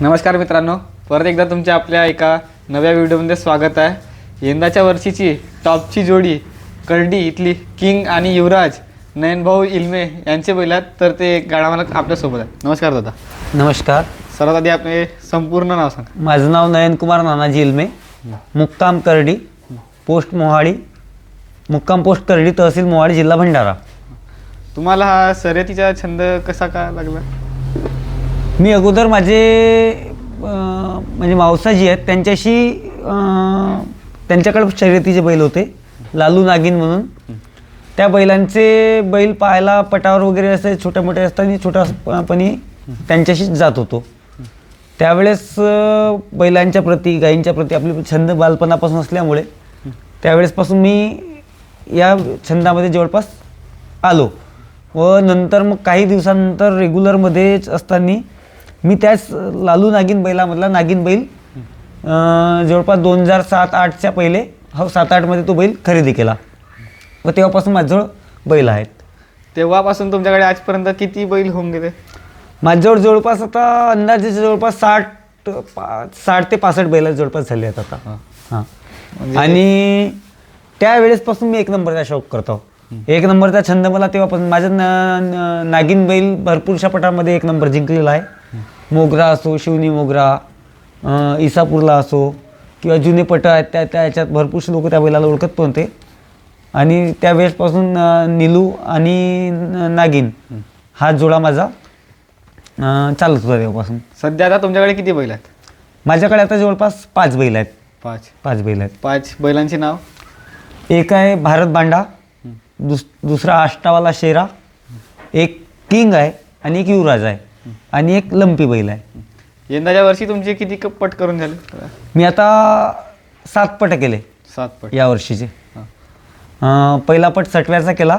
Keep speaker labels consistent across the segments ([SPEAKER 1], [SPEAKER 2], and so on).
[SPEAKER 1] नमस्कार मित्रांनो परत एकदा तुमच्या आपल्या एका नव्या व्हिडिओमध्ये स्वागत आहे. यंदाच्या वर्षीची टॉपची जोडी कर्डी इथली किंग आणि युवराज नयनभाऊ इल्मे यांचे बैल आहेत तर ते गाडा मला आपल्यासोबत आहे नमस्कार दादा.
[SPEAKER 2] नमस्कार.
[SPEAKER 1] सर्वात आधी आपले संपूर्ण नाव सांगा.
[SPEAKER 2] माझं नाव नयनकुमार नानाजी इल्मे मुक्काम करडी पोस्ट मोहाडी मुक्काम पोस्ट करडी तहसील मोहाडी जिल्हा भंडारा.
[SPEAKER 1] तुम्हाला हा शर्यतीचा छंद कसा का लागला?
[SPEAKER 2] मी अगोदर माझे म्हणजे मावसाजी आहेत त्यांच्याशी त्यांच्याकडे शर्यतीचे बैल होते लालू नागिन म्हणून. त्या बैलांचे बैल पाहायला पटावर वगैरे असे छोटे मोठे असताना छोटापणी त्यांच्याशीच जात होतो. त्यावेळेस बैलांच्या प्रती गायींच्या प्रती आपली छंद बालपणापासून असल्यामुळे त्यावेळेसपासून मी या छंदामध्ये जवळपास आलो व नंतर मग काही दिवसानंतर रेग्युलरमध्येच असताना मी त्याच लालू नागिन बैलामधला नागिन बैल जवळपास दोन हजार सात आठच्या पहिले हो सात आठमध्ये तो बैल खरेदी केला. व तेव्हापासून माझ्याजवळ बैल आहेत.
[SPEAKER 1] तेव्हापासून तुमच्याकडे आजपर्यंत किती बैल होऊन गेले?
[SPEAKER 2] माझ्याजवळ जवळपास आता अंदाजे जवळपास साठ पा साठ ते पासष्ट बैल जवळपास झाले आहेत आता.
[SPEAKER 1] हां. म्हणजे-
[SPEAKER 2] आणि त्यावेळेसपासून मी एक नंबरचा शौक करतो. एक नंबरचा छंद मला तेव्हापासून माझ्या न- न- नागिन बैल भरपूरशा पटामध्ये एक नंबर जिंकलेला आहे. मोगरा असो शिवनी मोगरा इसापूरला असो किंवा जुने पट आहेत त्या त्या ह्याच्यात भरपूरसे लोक त्या बैलाला ओळखत पण होते. आणि त्यावेळेसपासून अं, निलू आणि नागिन हा. जोडा माझा चालत होता तेव्हापासून.
[SPEAKER 1] सध्या आता तुमच्याकडे किती बैल आहेत?
[SPEAKER 2] माझ्याकडे आता जवळपास पाच बैल आहेत.
[SPEAKER 1] पाच.
[SPEAKER 2] पाच बैल आहेत.
[SPEAKER 1] पाच बैलांची नाव?
[SPEAKER 2] एक आहे भारत बांडा दुस दुसरा आष्टावाला शेरा एक किंग आहे आणि एक युवराज आहे. आणि एक लंपी बैल आहे.
[SPEAKER 1] यंदाच्या वर्षी तुमचे किती क- पट करून झाले?
[SPEAKER 2] मी आता सात पट केले.
[SPEAKER 1] सात पट.
[SPEAKER 2] या वर्षीचे. अं, पहिला पट सटव्याचा केला.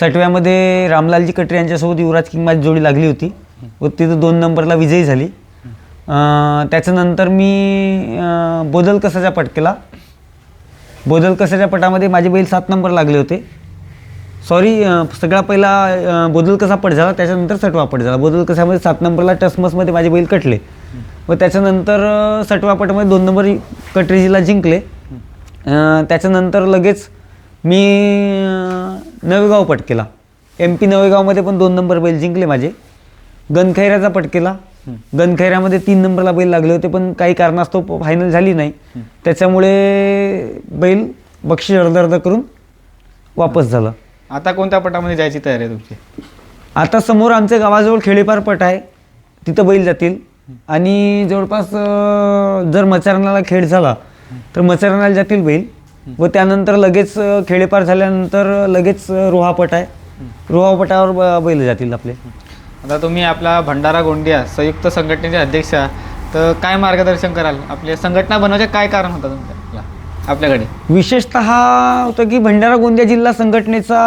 [SPEAKER 2] सटव्यामध्ये रामलालजी कटरे यांच्यासोबत युवराज किंग माझी जोडी लागली होती. व तिथं दोन नंबरला विजयी झाली. अं, त्याच्यानंतर मी अं, बोदल कसाचा पट केला. बोदल कसाच्या पटामध्ये माझे बैल सात नंबर लागले होते. सॉरी सगळा पहिला बोदल कसा पट झाला त्याच्यानंतर सटवा पट झाला. बोदल कसामध्ये म्हणजे सात नंबरला टसमसमध्ये माझे बैल कटले. व त्याच्यानंतर सटवापटमध्ये सटवा दोन नंबर कटरेजीला जिंकले. त्याच्यानंतर लगेच मी नवेगाव पट केला. एम पी नवेगावमध्ये पण दोन नंबर बैल जिंकले माझे. गनखैऱ्याचा पट केला. गनखैऱ्यामध्ये तीन नंबरला बैल लागले होते पण काही कारणास्तव फायनल झाली नाही. त्याच्यामुळे बैल बक्षीस अर्ध अर्ध करून वापस झालं.
[SPEAKER 1] आता कोणत्या पटामध्ये जायची तयारी आहे तुमची?
[SPEAKER 2] आता समोर आमच्या गावाजवळ खेडेपार पट आहे. तिथं बैल जातील. आणि जवळपास अं, जर मचारणाला खेळ झाला तर मचारणाला जातील बैल. व त्यानंतर लगेच अं, खेडेपार झाल्यानंतर लगेच अं, रोहापट आहे. रोहापटावर ब- बैल जातील आपले.
[SPEAKER 1] आता तुम्ही आपला भंडारा गोंदिया संयुक्त संघटनेचे अध्यक्ष आहात. तर काय मार्गदर्शन कराल? आपल्या संघटना बनवायचे काय कारण होतं तुमच्या आपल्याकडे?
[SPEAKER 2] विशेषतः होतं की भंडारा गोंदिया जिल्हा संघटनेचा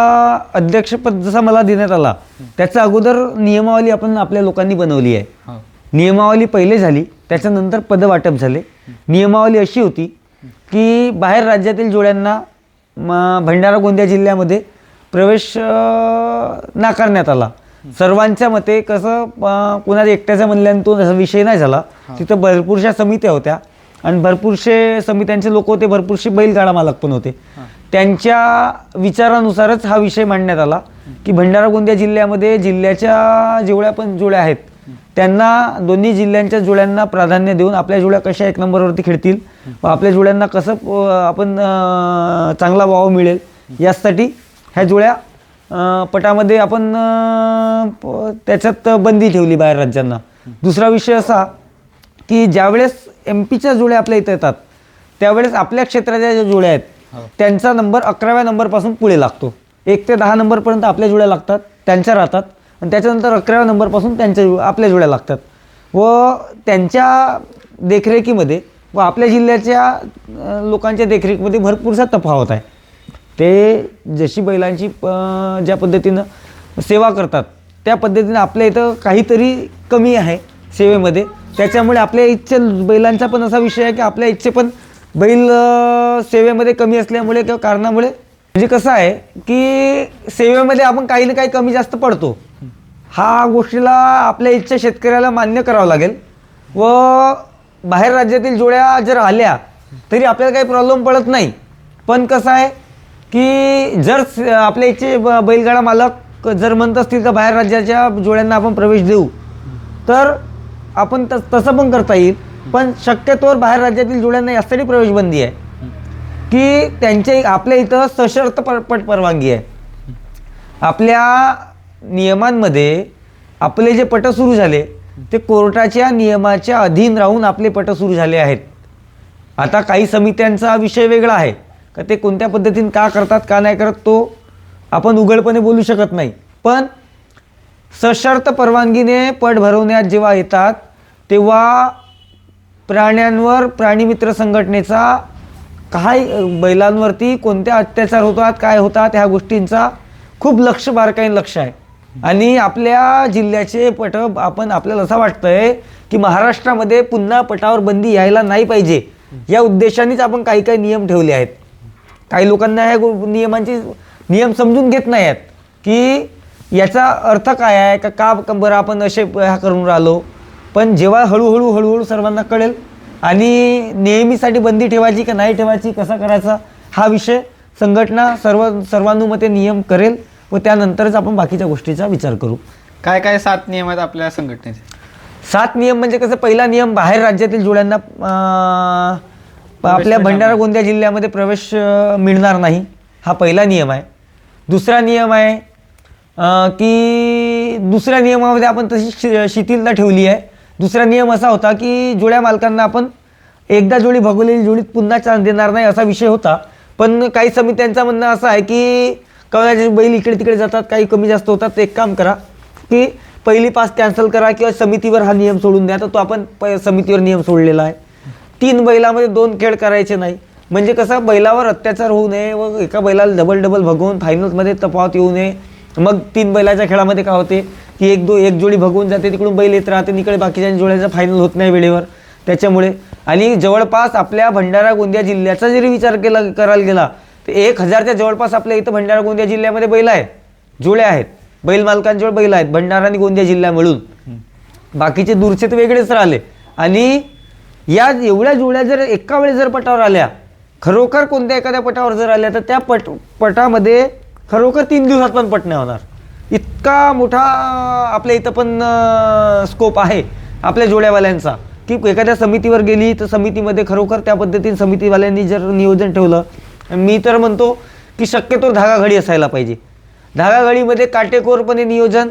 [SPEAKER 2] अध्यक्षपद जसा मला देण्यात आला त्याचा अगोदर नियमावली आपण आपल्या लोकांनी बनवली आहे.
[SPEAKER 1] हो.
[SPEAKER 2] नियमावली पहिले झाली त्याच्यानंतर पदवाटप झाले. नियमावली अशी होती की बाहेर राज्यातील जोड्यांना भंडारा गोंदिया जिल्ह्यामध्ये प्रवेश नाकारण्यात आला. सर्वांच्या मते कसं कुणाच्या एकट्याच्या म्हणल्यानं तो असा विषय नाही झाला. तिथं भरपूरशा समित्या होत्या. आणि भरपूरसे समित्यांचे लोक होते भरपूरसे बैलगाडा मालक पण होते. त्यांच्या विचारानुसारच हा विषय मांडण्यात आला की भंडारा गोंदिया जिल्ह्यामध्ये जिल्ह्याच्या जेवढ्या पण जोड्या आहेत. त्यांना दोन्ही जिल्ह्यांच्या जोड्यांना प्राधान्य देऊन आपल्या जोड्या कशा एक नंबरवरती खेळतील व आपल्या जोड्यांना कसं आपण चांगला वाव मिळेल यासाठी ह्या जोड्या अं, पटामध्ये आपण त्याच्यात बंदी ठेवली बाहेर राज्यांना. दुसरा विषय असा की ज्यावेळेस एम पीच्या जोड्या आपल्या इथं येतात त्यावेळेस आपल्या क्षेत्राच्या ज्या जोड्या आहेत त्यांचा नंबर अकराव्या नंबरपासून पुढे लागतो. एक ते दहा नंबरपर्यंत आपल्या जोड्या लागतात त्यांच्या राहतात आणि त्याच्यानंतर अकराव्या नंबरपासून त्यांच्या जो- आपल्या जोड्या लागतात. व त्यांच्या देखरेखीमध्ये व आपल्या जिल्ह्याच्या लोकांच्या देखरेखीमध्ये भरपूरसा तफावत आहे. ते जशी बैलांची ज्या पद्धतीनं सेवा करतात त्या पद्धतीनं आपल्या इथं काहीतरी कमी आहे सेवेमध्ये. त्याच्यामुळे आपल्या इच्छे बैलांचा पण असा विषय आहे की आपल्या इच्छे पण बैल सेवेमध्ये कमी असल्यामुळे किंवा कारणामुळे म्हणजे कसं आहे की सेवेमध्ये आपण काही ना काही कमी जास्त पडतो. हा गोष्टीला आपल्या इच्छा शेतकऱ्याला मान्य करावं लागेल. व बाहेर राज्यातील जोड्या जर आल्या तरी आपल्याला काही प्रॉब्लेम पडत नाही. पण कसं आहे की जर आपल्या इथचे ब- बैलगाडा मालक जर म्हणत असतील तर बाहेर राज्याच्या जोड्यांना आपण प्रवेश देऊ. तर आपण तस तसं पण करता येईल. पण शक्यतोवर बाहेर राज्यातील जोड्यांना यासाठी प्रवेश बंदी आहे. की त्यांच्या आपल्या इथं सशर्त पर पट परवानगी आहे. आपल्या नियमांमध्ये आपले जे पट सुरू झाले ते कोर्टाच्या नियमाच्या अधीन राहून आपले पट सुरू झाले आहेत. आता काही समित्यांचा विषय वेगळा आहे. का ते कोणत्या पद्धतीने का करतात का नाही करत तो आपण उघडपणे बोलू शकत नाही. पण सशर्त परवानगीने पट भरवण्यात जेव्हा येतात तेव्हा प्राण्यांवर प्राणीमित्र संघटनेचा काय बैलांवरती कोणत्या अत्याचार होतात काय होतात ह्या गोष्टींचा खूप लक्ष बारकाईने लक्ष आहे. आणि आपल्या जिल्ह्याचे पट आपण आपल्याला असं वाटतंय की महाराष्ट्रामध्ये पुन्हा पटावर बंदी यायला नाही पाहिजे. या उद्देशानेच आपण काही काही नियम ठेवले आहेत. काही लोकांना ह्या गो- नियमांचे नियम समजून घेत नाही आहेत की याचा अर्थ काय आहे का का बरं आपण असे ह्या करून राहिलो. पण जेव्हा हळूहळू हळूहळू सर्वांना कळेल आणि नेहमीसाठी बंदी ठेवायची का नाही ठेवायची कसा करायचा हा विषय संघटना सर्व सर्वानुमते नियम करेल व त्यानंतरच आपण बाकीच्या गोष्टीचा विचार करू.
[SPEAKER 1] काय काय सात नियम आहेत आपल्या संघटनेचे?
[SPEAKER 2] सात नियम म्हणजे कसं पहिला नियम बाहेर राज्यातील जोड्यांना अं, आपल्या भंडारा गोंदिया जिल्ह्यामध्ये प्रवेश मिळणार नाही. हा पहिला नियम आहे. दुसरा नियम आहे की दुसऱ्या नियमामध्ये आपण तशी शि- शिथिलता ठेवली आहे. दुसरा नियम असा होता की जोड्या मालकांना आपण एकदा जोडी भगवलेली जोडीत पुन्हा चान्स देणार नाही असा विषय होता. पण काही समित्यांचं म्हणणं असं आहे की कवनाचे बैल इकडे तिकडे जातात काही कमी जास्त होतात. एक काम करा की पहिली पास कॅन्सल करा किंवा समितीवर हा नियम सोडून द्या. तर तो आपण प समितीवर नियम सोडलेला आहे. तीन बैलामध्ये दोन खेळ करायचे नाही. म्हणजे कसं बैलावर अत्याचार होऊ नये व एका बैलाला डबल डबल भगवून फायनल्समध्ये तफावत येऊ नये. मग तीन बैलाच्या खेळामध्ये काय होते की एक दो एक जोडी भगवून जाते तिकडून बैल येत राहते इकडे बाकीच्या जोड्याचा फायनल होत नाही वेळेवर. त्याच्यामुळे आणि जवळपास आपल्या भंडारा गोंदिया जिल्ह्याचा जरी विचार केला करायला गेला तर एक हजारच्या जवळपास आपल्या इथं भंडारा गोंदिया जिल्ह्यामध्ये बैल आहेत. जोड्या आहेत. बैल मालकांजवळ बैल आहेत भंडारा आणि गोंदिया जिल्हा मिळून. बाकीचे दूरचे तर वेगळेच राहिले. आणि या एवढ्या जोड्या जर एका वेळेस जर पटावर आल्या खरोखर कोणत्या एखाद्या पटावर जर आल्या तर त्या पट पटामध्ये खरोखर तीन दिवसात पण पट नाही होणार. इतका मोठा आपल्या इथं पण स्कोप आहे आपल्या जोड्यावाल्यांचा की एखाद्या समितीवर गेली तर समितीमध्ये खरोखर त्या पद्धतीने समितीवाल्यांनी जर नियोजन ठेवलं मी तर म्हणतो की शक्यतो धागा घडी असायला पाहिजे. धागा घडीमध्ये काटेकोरपणे नियोजन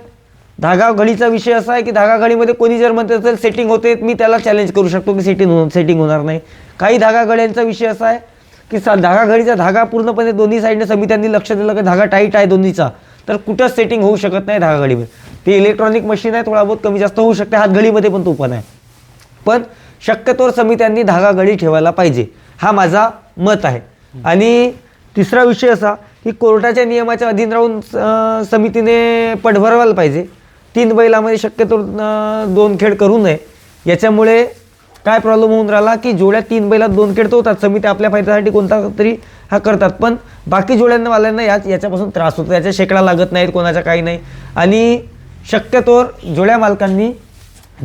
[SPEAKER 2] धागा घडीचा विषय असा आहे की धागा घडीमध्ये कोणी जर म्हणत असेल सेटिंग होते मी त्याला चॅलेंज करू शकतो की सेटिंग हो सेटिंग होणार नाही. काही धागा घड्यांचा विषय असा आहे की सा धागा घडीचा धागा पूर्णपणे दोन्ही साईडने समित्यांनी लक्ष दिलं की धागा टाईट आहे दोन्हीचा. तर कुठंच सेटिंग होऊ शकत नाही धागा घडीमध्ये. ते इलेक्ट्रॉनिक मशीन आहे थोडा बहुत कमी जास्त होऊ शकते हातघडीमध्ये पण तो पण आहे. पण शक्यतोवर समित्यांनी धागा घडी ठेवायला पाहिजे. हा माझा मत आहे. आणि तिसरा विषय असा की कोर्टाच्या नियमाच्या अधीन राहून समितीने पट भरवायला पाहिजे. तीन बैलामध्ये शक्यतो दोन खेळ करू नये. याच्यामुळे काय प्रॉब्लेम होऊन राहिला की जोड्या तीन बैलात दोन खेळतो होतात. समिती आपल्या फायद्यासाठी कोणता तरी हा करतात. पण बाकी जोड्यांना वाल्यांना याच याच्यापासून त्रास होतो. याच्या शेकडा लागत नाहीत कोणाचा काही नाही. आणि शक्यतोवर जोड्या मालकांनी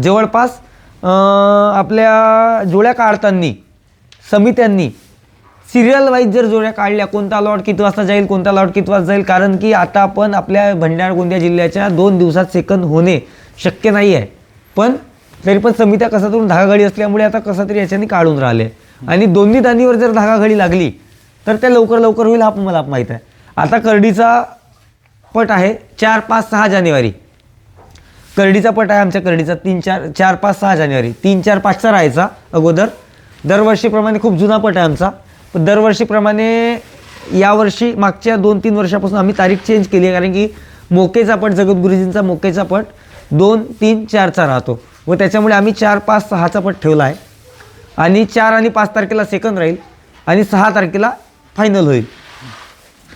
[SPEAKER 2] जवळपास आपल्या जोड्या काढताना समित्यांनी सिरियल वाईज जर जोड्या काढल्या कोणता लॉट किती वाजता जाईल कोणता लॉट किती वाजता जाईल कारण की आता आपण आपल्या भंडारा गोंदिया जिल्ह्याच्या दोन दिवसात सेकंद होणे शक्य नाही आहे पण तरी पण समित्या कसातून तरी असल्यामुळे आता कसा तरी याच्याने काढून राहिले. आणि दोन्ही दानीवर जर धागाघडी लागली तर त्या लवकर लवकर होईल हा मला माहीत आहे. आता करडीचा पट आहे चार पाच सहा जानेवारी. करडीचा पट आहे आमच्या करडीचा तीन चार चार पाच सहा जानेवारी. तीन चार पाचचा राहायचा अगोदर. दरवर्षीप्रमाणे खूप जुना पट आहे आमचा. पण दरवर्षीप्रमाणे यावर्षी मागच्या दोन तीन वर्षापासून आम्ही तारीख चेंज केली आहे कारण की मोकेचा पट जगद्गुरुजींचा मोकेचा पट दोन तीन चारचा राहतो. व त्याच्यामुळे आम्ही चार पाच सहाचा पट ठेवला आहे. आणि चार आणि पाच तारखेला सेकंद राहील आणि सहा तारखेला फायनल होईल.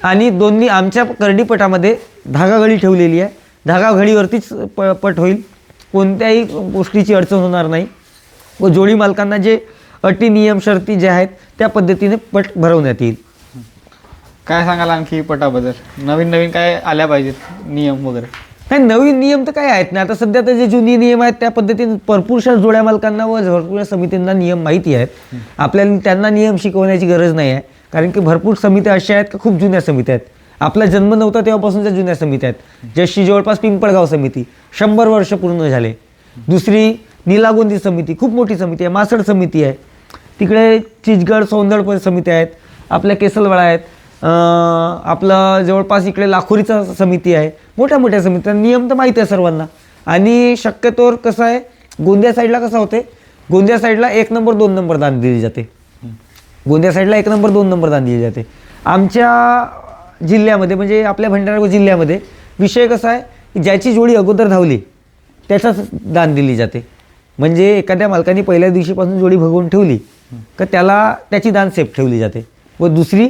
[SPEAKER 2] आणि दोन्ही आमच्या करडीपटामध्ये धागा घडी ठेवलेली आहे. धागा घडीवरतीच प पट होईल. कोणत्याही गोष्टीची अडचण होणार नाही. व जोडी मालकांना जे अटी नियम शर्ती जे आहेत त्या पद्धतीने पट भरवण्यात येईल.
[SPEAKER 1] काय सांगाल आणखी पटाबद्दल? नवीन नवीन काय आल्या पाहिजेत नियम वगैरे?
[SPEAKER 2] नाही नवीन नियम तर काय आहेत ना. आता सध्या तर जे जुनी नियम आहेत त्या पद्धतीने भरपूरशा जोड्या मालकांना व भरपूर समितींना नियम माहिती आहेत. आपल्याला त्यांना नियम शिकवण्याची गरज नाही आहे. कारण की भरपूर समित्या अशा आहेत की खूप जुन्या समित्या आहेत. आपला जन्म नव्हता तेव्हापासूनच्या जुन्या समित्या आहेत. जशी जवळपास पिंपळगाव समिती शंभर वर्ष पूर्ण झाले. दुसरी निलागोंदी समिती खूप मोठी समिती आहे. मासड समिती आहे. तिकडे चिचगड सौंदळ समिती आहेत. आपल्या केसलवाडा आहेत. आपलं जवळपास इकडे लाखोरीचा समिती आहे. मोठ्या मोठ्या समित्या नियम तर माहीत आहे सर्वांना. आणि शक्यतोवर कसं आहे गोंदिया साईडला कसं होते? गोंदिया साईडला एक नंबर दोन नंबर दान दिली जाते. गोंदिया साईडला एक नंबर दोन नंबर दान दिली जाते. आमच्या जिल्ह्यामध्ये म्हणजे आपल्या भंडारा जिल्ह्यामध्ये विषय कसा आहे की ज्याची जोडी अगोदर धावली त्याचाच दान दिली जाते. म्हणजे एखाद्या मालकाने पहिल्या दिवशीपासून जोडी भगवून ठेवली का त्याला त्याची दान सेफ ठेवली जाते. व दुसरी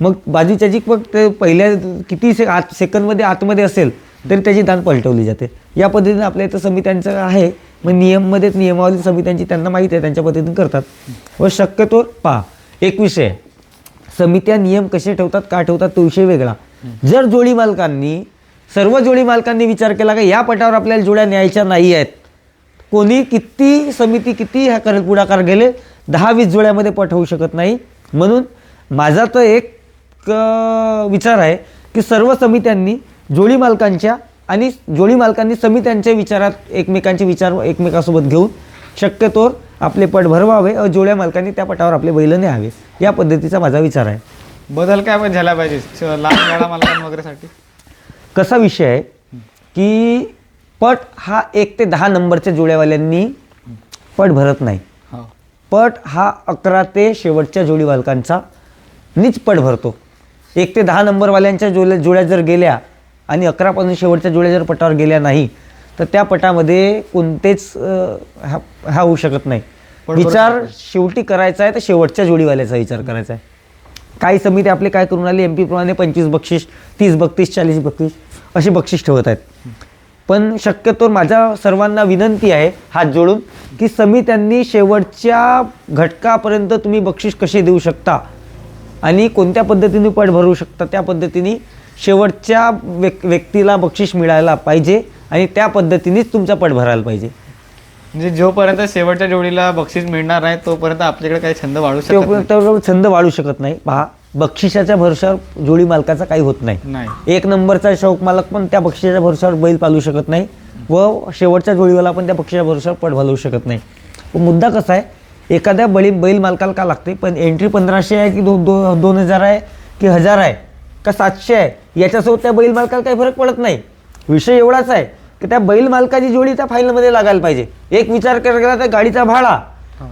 [SPEAKER 2] मग बाजूच्या जी मग ते पहिल्या किती से आत सेकंदमध्ये आतमध्ये असेल तरी त्याची दान पलटवली जाते. या पद्धतीने आपल्या इथं समित्यांचं आहे. मग नियममध्येच नियमावली समित्यांची त्यांना माहिती आहे त्यांच्या पद्धतीने करतात. व शक्यतो पहा एक विषय समित्या नियम कसे ठेवतात का ठेवतात तो विषय वेगळा. जर जोडी मालकांनी सर्व जोडी मालकांनी विचार केला का या पटावर आपल्याला जोड्या न्यायच्या नाही आहेत. कोणी किती समिती किती ह्या कर पुढाकार गेले दहा वीस जोड्यामध्ये पट होऊ शकत नाही. म्हणून माझा तर एक विचार आहे की सर्व समित्यांनी जोडी मालकांच्या आणि जोडी मालकांनी समित्यांच्या विचारात एकमेकांचे विचार एकमेकांसोबत घेऊन शक्यतोवर आपले पट भरवावे व जोड्या मालकांनी त्या पटावर आपले बैल न्यावे. या पद्धतीचा माझा विचार आहे.
[SPEAKER 1] बदल काय पण झाला पाहिजे लहान गाडा मालकां वगैरेसाठी
[SPEAKER 2] कसा विषय आहे की पट हा एक ते दहा नंबरच्या जोड्यावाल्यांनी पट भरत नाही.
[SPEAKER 1] हो.
[SPEAKER 2] पट हा अकरा ते शेवटच्या जोडी मालकांचा नीच पट भरतो. एक ते दहा नंबरवाल्यांच्या जोड्या जोड्या जर गेल्या आणि अकरापासून शेवटच्या जोड्या जर पटावर गेल्या नाही तर त्या पटामध्ये कोणतेच हा हा होऊ शकत नाही. विचार शेवटी करायचा आहे तर शेवटच्या जोडीवाल्याचा विचार करायचा आहे. काही समिती आपले काय करून आली? एम प्रमाणे पंचवीस बक्षीस तीस बत्तीस चाळीस बत्तीस असे बक्षीस ठेवत आहेत. पण शक्यतो माझ्या सर्वांना विनंती आहे हात जोडून की समित्यांनी शेवटच्या घटकापर्यंत तुम्ही बक्षीस कसे देऊ शकता? आणि कोणत्या पद्धतीने पट भरू शकता त्या पद्धतीने शेवटच्या व्यक व्यक्तीला बक्षीस मिळायला पाहिजे आणि त्या पद्धतीनेच तुमचा पट भरायला पाहिजे.
[SPEAKER 1] म्हणजे जोपर्यंत शेवटच्या जोडीला बक्षीस मिळणार नाही तोपर्यंत आपल्याकडे काही छंद वाढू शकत
[SPEAKER 2] छंद वाढू शकत नाही. पहा बक्षिसाच्या भरशावर जोडी मालकाचा काही होत नाही. एक नंबरचा शौक मालक पण त्या बक्षिसाच्या भरोशावर बैल पालू शकत नाही. व शेवटच्या जोडीवाला पण त्या बक्षिसाच्या भरोशावर पट घालवू शकत नाही. मुद्दा कसा आहे एखाद्या बळी बैल मालकाला का लागते? पण एंट्री पंधराशे आहे की दो दो दोन हजार आहे की हजार आहे? का सातशे आहे? याच्यासोबत त्या बैल मालकाला काही फरक पडत नाही. विषय एवढाच आहे की त्या बैल मालकाची जोडी त्या फाईलमध्ये लागायला पाहिजे. एक विचार गेला तर गाडीचा भाडा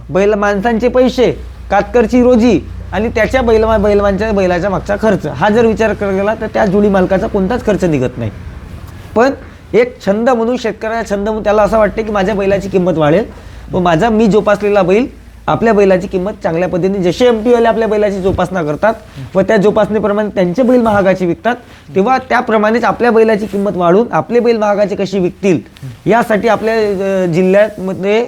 [SPEAKER 2] बैल माणसांचे पैसे कातकरची रोजी आणि त्याच्या बैल बैलवांच्या बैलाच्या मागचा खर्च. हा जर विचार गेला तर त्या जोडी मालकाचा कोणताच खर्च निघत नाही. पण एक छंद म्हणून शेतकऱ्याचा छंद म्हणून त्याला असं वाटते की माझ्या बैलाची किंमत वाढेल. व माझा मी जोपासलेला बैल आपल्या बैलाची किंमत चांगल्या पद्धतीने जसे एम पीवाले आपल्या बैलाची जोपासना करतात व त्या जोपासनेप्रमाणे त्यांचे बैल महागाचे विकतात तेव्हा त्याप्रमाणेच आपल्या बैलाची किंमत वाढून आपले बैल महागाचे कशी विकतील यासाठी आपल्या जिल्ह्यामध्ये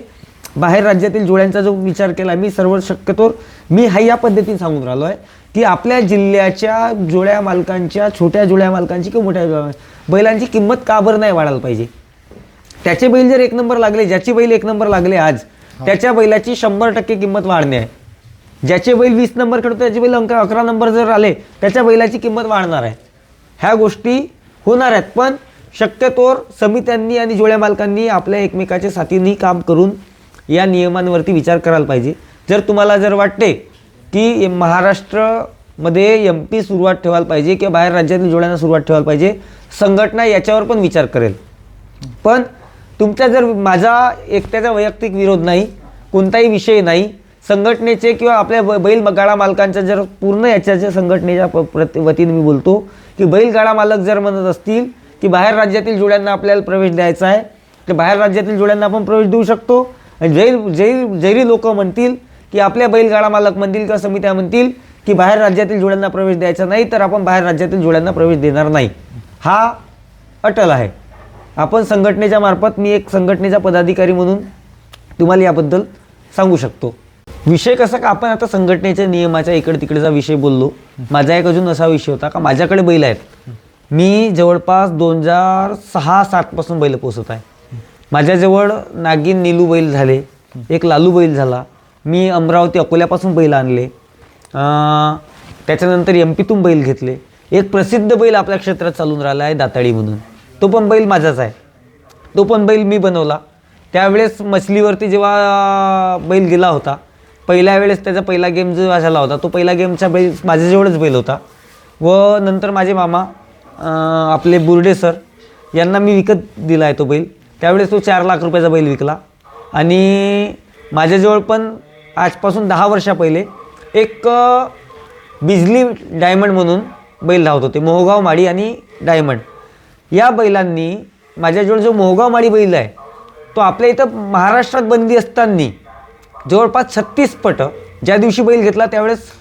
[SPEAKER 2] बाहेर राज्यातील जोड्यांचा जो विचार केला मी सर्व शक्यतो मी हा या पद्धतीने सांगून राहिलो आहे की आपल्या जिल्ह्याच्या जोड्या मालकांच्या छोट्या जोड्या मालकांची किंवा मोठ्या बैलांची किंमत का बरं नाही वाढायला पाहिजे? त्याचे बैल जर एक नंबर लागले ज्याचे बैल एक नंबर लागले आज त्याच्या बैलाची शंभर टक्के किंमत वाढणे आहे. ज्याचे बैल वीस नंबर खेळतो त्याचे बैल अंक अकरा नंबर जर आले त्याच्या बैलाची किंमत वाढणार आहे. ह्या गोष्टी होणार आहेत पण शक्यतोवर समित्यांनी आणि जोड्या मालकांनी आपल्या एकमेकाच्या साथीने काम करून या नियमांवरती विचार करायला पाहिजे. जर तुम्हाला जर वाटते की महाराष्ट्रमध्ये एम पी सुरुवात ठेवायला पाहिजे किंवा बाहेर राज्यातील जोड्यांना सुरुवात ठेवायला पाहिजे संघटना याच्यावर पण विचार करेल. पण तुमचा जर माझा एकट्याचा वैयक्तिक विरोध नाही कोणताही विषय नाही संघटनेचे किंवा आपल्या बैल गाडा मालकांच्या जर पूर्ण याच्याच्या संघटनेच्या प- वतीने मी बोलतो की बैलगाडा मालक जर म्हणत असतील की बाहेर राज्यातील जोड्यांना आपल्याला प्रवेश द्यायचा आहे तर बाहेर राज्यातील जोड्यांना आपण प्रवेश देऊ शकतो. आणि जै जैर जैरी लोक म्हणतील की आपल्या बैलगाडा मालक म्हणतील किंवा समित्या म्हणतील की बाहेर राज्यातील जोड्यांना प्रवेश द्यायचा नाही तर आपण बाहेर राज्यातील जोड्यांना प्रवेश देणार नाही. हा अटल आहे. आपण संघटनेच्या मार्फत मी एक संघटनेचा पदाधिकारी म्हणून तुम्हाला याबद्दल सांगू शकतो. विषय कसा का आपण आता संघटनेच्या नियमाच्या इकडे तिकडेचा विषय बोललो. माझा एक अजून असा विषय होता का माझ्याकडे बैल आहेत. मी जवळपास दोन हजार सहा सातपासून बैल पोसत आहे. माझ्याजवळ नागिन नीलू बैल झाले एक लालू बैल झाला. मी अमरावती अकोल्यापासून बैल आणले. त्याच्यानंतर एम पीतून बैल घेतले. एक प्रसिद्ध बैल आपल्या क्षेत्रात चालून राहिला आहे दाताळी म्हणून. तो पण बैल माझाच आहे. तो पण बैल मी बनवला. त्यावेळेस मछलीवरती जेव्हा बैल गेला होता पहिल्या वेळेस त्याचा पहिला गेम जो झाला होता तो पहिला गेमचा बैल माझ्याजवळच बैल होता. व नंतर माझे मामा आपले बुर्डे सर यांना मी विकत दिला आहे तो बैल. त्यावेळेस तो चार लाख रुपयाचा बैल विकला. आणि माझ्याजवळ पण आजपासून दहा वर्षा पहिले एक बिजली डायमंड म्हणून बैल धावत होते. मोहगाव माडी आणि डायमंड. या बैलांनी माझ्याजवळ जो मोहगावमाळी बैल आहे तो आपल्या इथं महाराष्ट्रात बंदी असताना जवळपास छत्तीस पट ज्या दिवशी बैल घेतला त्यावेळेस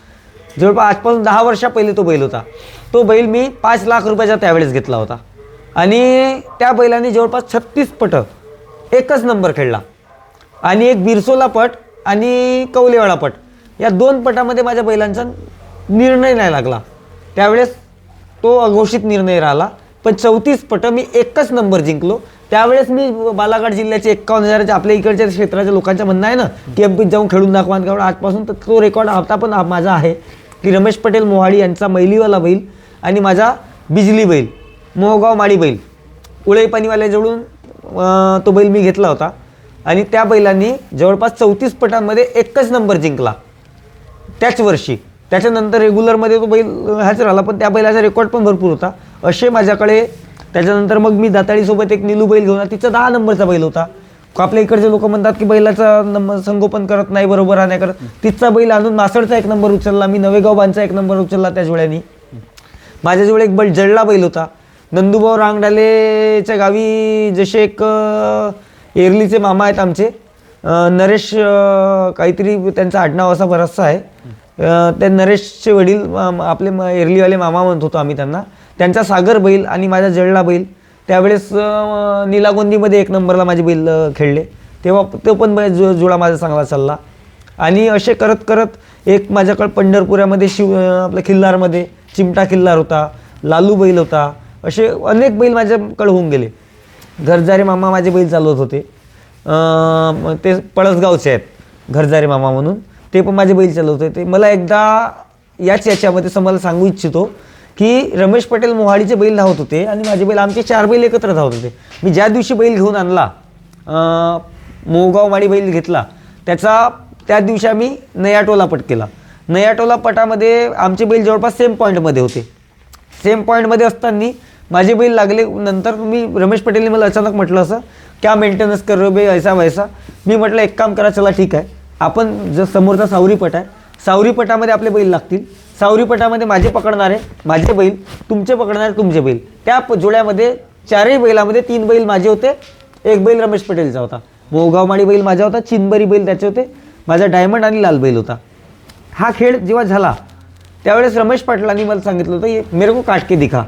[SPEAKER 2] जवळपास आजपासून दहा वर्षा पहिले तो बैल होता. तो बैल मी पाच लाख रुपयाचा त्यावेळेस घेतला होता. आणि त्या बैलाने जवळपास छत्तीस पट एकच नंबर खेळला. आणि एक बिरसोला पट आणि कवलेवाडा पट या दोन पटामध्ये माझ्या बैलांचा निर्णय नाही लागला. त्यावेळेस तो अघोषित निर्णय राहिला. पण चौतीस पट मी एकच नंबर जिंकलो. त्यावेळेस मी बालाघाट जिल्ह्याचे एक्कावन्न हजाराच्या आपल्या इकडच्या क्षेत्राच्या लोकांचं म्हणणं आहे ना की एम पीत जाऊन खेळून दाखवा. आणि आजपासून तर तो रेकॉर्ड आता पण माझा आहे की रमेश पटेल मोहाडी यांचा मैलीवाला बैल आणि माझा बिजली बैल मोहगाव माडी बैल. उळई पाणीवाल्याजवळून तो बैल मी घेतला होता. आणि त्या बैलांनी जवळपास चौतीस पटांमध्ये एकच नंबर जिंकला. त्याच वर्षी. त्याच्यानंतर रेग्युलरमध्ये तो बैल ह्याच राहिला. पण त्या बैलाचा रेकॉर्ड पण भरपूर होता. असे माझ्याकडे त्याच्यानंतर मग मी दाताळीसोबत एक निलू बैल घेऊन तिचा दहा नंबरचा बैल होता. आपल्या इकडचे लोक म्हणतात की बैलाचा नंबर संगोपन करत नाही बरोबर हा नाही करत. तिचा बैल आणून मासडचा एक नंबर उचलला. मी नवेगाव बांधचा एक नंबर उचलला त्या जोड्यानी. माझ्याजवळ एक बैल जळला बैल होता. नंदुभाऊ रांगडालेच्या गावी जसे एक एरलीचे मामा आहेत आमचे. नरेश काहीतरी त्यांचा आडनाव असा बराचसा आहे. ते नरेशचे वडील आपले म- एरलीवाले मामा म्हणत होतो आम्ही त्यांना. त्यांचा सागर बैल आणि माझा जळला बैल. त्यावेळेस निलागोंदीमध्ये एक नंबरला माझे बैल खेळले. तेव्हा तो पण जु जो माझा चांगला चालला. आणि असे करत करत एक माझ्याकडं पंढरपुरामध्ये शिव आपल्या खिल्लारमध्ये चिमटा खिल्लार होता लालू बैल होता असे अनेक बैल माझ्याकडे होऊन गेले. घरजारे मामा माझे बैल चालवत होते. ते पळसगावचे आहेत घरजारे मामा म्हणून. ते पण माझे बैल चालवत होते मला एकदा याच याच्यामध्ये असं मला सांगू इच्छितो की रमेश पटेल मोहाडीचे बैल धावत होते आणि माझे बैल आमचे चार बैल एकत्र धावत होते. मी ज्या दिवशी बैल घेऊन आणला अं, मोहगाव माडी बैल घेतला त्याचा त्या दिवशी आम्ही नयाटोला पट केला. नयाटोला पटामध्ये आमचे बैल जवळपास सेम पॉईंटमध्ये होते. सेम पॉईंटमध्ये असताना माझे बैल लागले नंतर मी रमेश पटेलने मला अचानक म्हटलं असं क्या मेंटेनन्स कर हो बे? ऐसा वैसा मी म्हटलं एक काम करा चला ठीक आहे. आपण जर समोरचा सावरीपट आहे सावरी पटामध्ये आपले बैल लागतील. सावरीपटामध्ये माझे पकडणारे माझे बैल तुमचे पकडणारे तुमचे बैल. त्या प- जोड्यामध्ये चारही बैलामध्ये तीन बैल माझे होते. एक बैल रमेश पटेलचा होता. मोहगावमाडी बैल माझा होता चिनबरी बैल त्याचे होते. माझा डायमंड आणि लाल बैल होता. हा खेळ जेव्हा झाला त्यावेळेस रमेश पाटलांनी मला सांगितलं होतं "ये मेरे को काटके दिखा.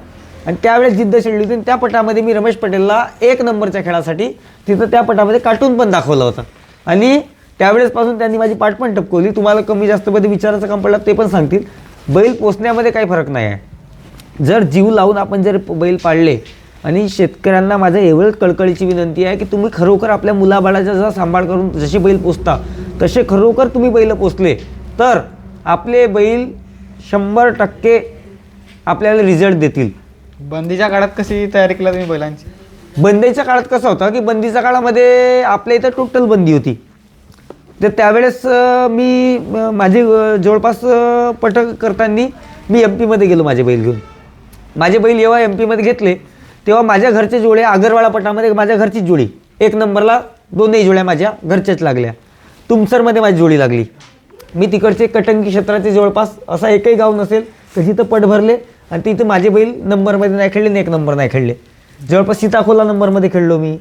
[SPEAKER 2] आणि त्यावेळेस जिद्द शिडली होती आणि त्या पटामध्ये मी रमेश पटेलला एक नंबरच्या खेळासाठी तिथं त्या पटामध्ये कार्टून पण दाखवलं होतं. आणि त्यावेळेसपासून त्यांनी माझी पाठ पण टपकवली. तुम्हाला कमी जास्तमध्ये विचारायचं काम पडलं ते पण सांगतील. बैल पोचण्यामध्ये काही फरक नाही आहे. जर जीव लावून आपण जर बैल पाळले आणि शेतकऱ्यांना माझं एवढंच कळकळीची विनंती आहे की तुम्ही खरोखर आपल्या मुलाबाळाचा जसा सांभाळ करून जसे बैल पोचता तसे खरोखर तुम्ही बैल पोचले तर आपले बैल शंभर टक्के आपल्याला रिझल्ट देतील.
[SPEAKER 1] बंदीच्या काळात कशी तयारी केला तुम्ही बैलांची?
[SPEAKER 2] बंदीच्या काळात कसं होतं की बंदीच्या काळामध्ये आपल्या इथं टोटल बंदी होती. तर त्यावेळेस मी माझे जवळपास पटक पट करताना मी एम पीमध्ये गेलो माझे बैल घेऊन. माझे बैल जेव्हा एम पीमध्ये घेतले तेव्हा माझ्या घरचे जोडे आगरवाडा पटामध्ये माझ्या घरचीच जोडी. एक नंबरला दोनही जोड्या माझ्या घरच्याच लागल्या. तुमसरमध्ये माझी जोडी लागली. मी तिकडचे कटंगी क्षेत्राचे जवळपास असा एकही गाव नसेल तर तिथं पट भरले आणि तिथं माझे बैल नंबरमध्ये नाही खेळले आणि एक नंबर नाही खेळले. जवळपास सीताखोला नंबरमध्ये खेळलो मी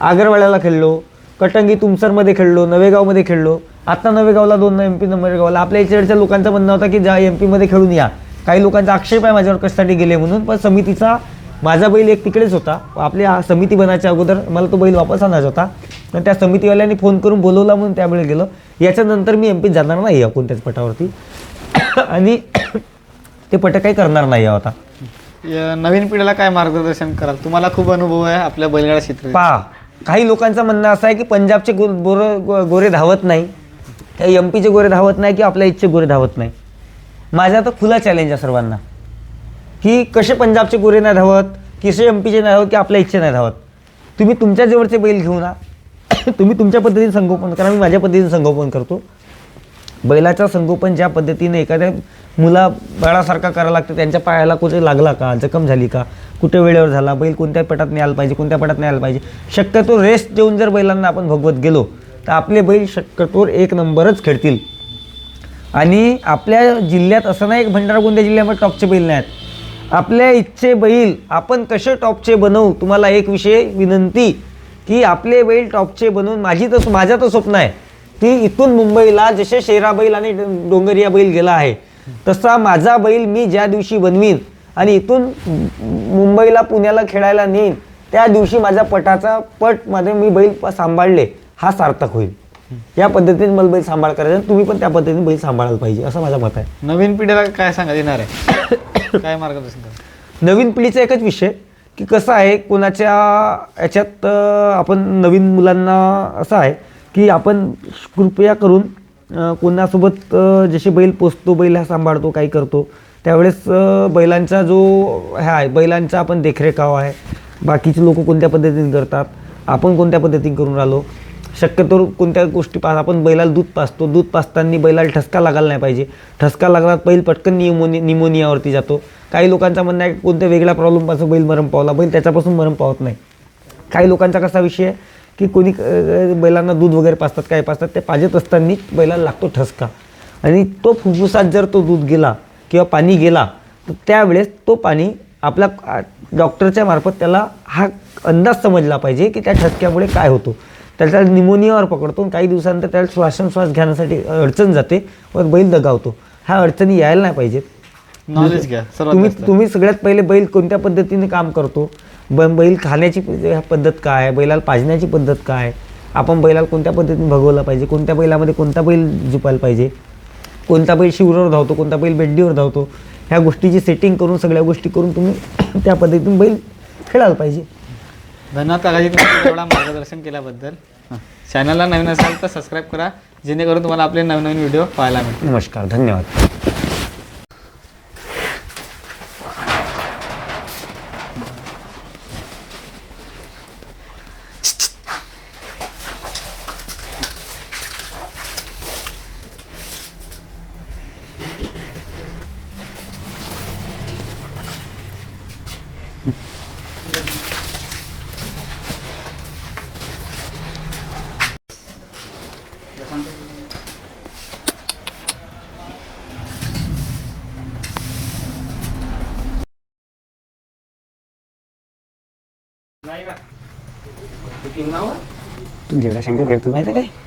[SPEAKER 2] आगरवाड्याला खेळलो कटंगी तुमसरमध्ये खेळलो नवेगावमध्ये खेळलो. आता नवेगावला दोन एम पी नंबर गावला आपल्या इकडच्या लोकांचं म्हणणं होतं की जा एम पीमध्ये खेळून या. काही लोकांचा आक्षेप आहे माझ्यावर कशासाठी गेले म्हणून पण समितीचा माझा बैल एक तिकडेच होता. आपली आ- समिती बनायच्या अगोदर मला तो बैल वापस आणायचा होता. आणि त्या समितीवाल्यांनी फोन करून बोलवला म्हणून त्यावेळी गेलो. याच्यानंतर मी एम पीत जाणार नाही या कोणत्याच पटावरती. आणि ते पट काही करणार नाही आता.
[SPEAKER 1] या नवीन पिढीला काय मार्गदर्शन कराल? तुम्हाला खूप अनुभव आहे आपल्या बैलगाडा क्षेत्रात.
[SPEAKER 2] पहा काही लोकांचं म्हणणं असं आहे की पंजाबचे गो गोरं गोरे धावत नाही. काही एम पीचे गोरे धावत नाही की आपल्या इथचे गोरे धावत नाही. माझा तर खुला चॅलेंज आहे सर्वांना. की कसे पंजाबचे गोरे नाही धावत कसे एम पीचे नाही धावत की आपल्या इच्छे नाही धावत. तुम्ही तुमच्या जवळचे बैल घेऊन ना. तुम्ही तुमच्या पद्धतीने संगोपन करा मी माझ्या पद्धतीने संगोपन करतो. बैलाचं संगोपन ज्या पद्धतीने एखाद्या मुला बाळासारखा करायला लागतं. त्यांच्या पायाला कुठे लागला का? जखम झाली का? कुठे वेळेवर झाला? बैल कोणत्या पेटात नाही आला पाहिजे? कोणत्या पेटात नाही आला पाहिजे? शक्यतो रेस्ट देऊन जर बैलांना आपण भगवत गेलो तर आपले बैल शक्यतो एक नंबरच खेळतील. आणि आपल्या जिल्ह्यात असं नाही भंडारा गोंदिया जिल्ह्यामध्ये टॉपचे बैल नाही आहेत आपल्या इच्छे बैल आपण कसे टॉपचे बनवू? तुम्हाला एक विषय विनंती की आपले बैल टॉपचे बनवून माझी तर माझं तर स्वप्न आहे. की इथून मुंबईला जसे शेरा बैल आणि डोंगरिया बैल गेला आहे तसा माझा बैल मी ज्या दिवशी बनवीन आणि इथून मुंबईला पुण्याला खेळायला नेईन त्या दिवशी माझ्या पटाचा पटमध्ये मी बैल सांभाळले हा सार्थक होईल. या पद्धतीने मला बैल सांभाळ करायचा. तुम्ही पण त्या पद्धतीने बैल सांभाळायला पाहिजे असं माझं मत आहे.
[SPEAKER 1] नवीन पिढीला काय सांगा येणार आहे? काय मार्गदर्शन
[SPEAKER 2] नवीन पिढीचा एकच विषय की कसं आहे कोणाच्या याच्यात आपण नवीन मुलांना असं आहे की आपण कृपया करून कोणासोबत जसे बैल पोचतो बैल हा सांभाळतो काही करतो त्यावेळेस बैलांचा जो ह्या आहे बैलांचा आपण देखरेखाव आहे. बाकीचे लोक कोणत्या पद्धतीने करतात? आपण कोणत्या पद्धतीने करून राहिलो? शक्यतो कोणत्या गोष्टी पास आपण बैलाला दूध पाजतो. दूध पाजताना बैलाला ठसका लागायला नाही पाहिजे. ठसका लागला बैल पटकन निमोनि निमोनियावरती जातो. काही लोकांचा म्हणणं आहे कोणत्या वेगळ्या प्रॉब्लेमपासून बैल मरण पावला? बैल त्याच्यापासून मरण पावत नाही. काही लोकांचा कसा विषय आहे? की कोणी बैलांना दूध वगैरे पाजतात काय पाजतात ते पाजत असताना बैलाला लागतो ठसका. आणि तो फुफ्फुसात जर तो दूध गेला किंवा पाणी गेला तर त्यावेळेस तो पाणी आपल्या डॉक्टरच्या मार्फत त्याला हा अंदाज समजला पाहिजे की त्या ठसक्यामुळे काय होतो. त्याला निमोनियावर पकडतो काही दिवसानंतर त्याला श्वासोच्छ्वास घेण्यासाठी अडचण जाते व बैल दगावतो. ह्या अडचणी यायला नाही पाहिजेत.
[SPEAKER 1] नॉलेज घ्या सर्वात
[SPEAKER 2] तुम्ही. तुम्ही सगळ्यात पहिले बैल कोणत्या पद्धतीने काम करतो? ब बैल खाण्याची पद्धत काय? आहे बैलाला पाजण्याची पद्धत काय? आहे आपण बैलाला कोणत्या पद्धतीने भगवला पाहिजे? कोणत्या बैलामध्ये कोणता बैल झुपायला पाहिजे? कोणता बैल शिवरावर धावतो? कोणता बैल बेड्डीवर धावतो? ह्या गोष्टीची सेटिंग करून सगळ्या गोष्टी करून तुम्ही त्या पद्धतीने बैल खेळायला पाहिजे.
[SPEAKER 1] धन्यवाद काकाजी तुम्ही एवढा मार्गदर्शन केल्याबद्दल. चॅनलला नवीन असाल तर सबस्क्राईब करा. जेणेकरून तुम्हाला आपले नवीन नवीन व्हिडिओ पाहायला मिळतील.
[SPEAKER 2] नमस्कार धन्यवाद. तू जेवढा शंकर खेळतो माहिती आहे काय पक्क रे? का